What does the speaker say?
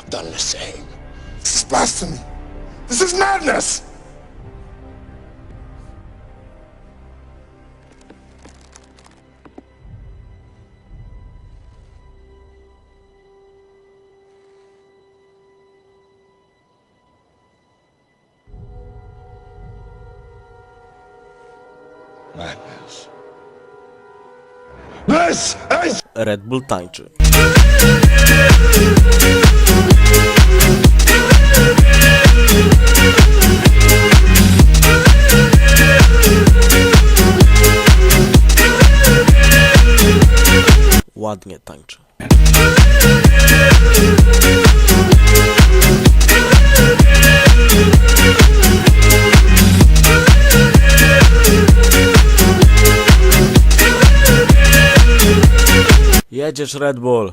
have done the same. This is blasphemy. This is madness! Madness. This is Red Bull tańczy. Ładnie tańczy. Jedziesz Red Bull.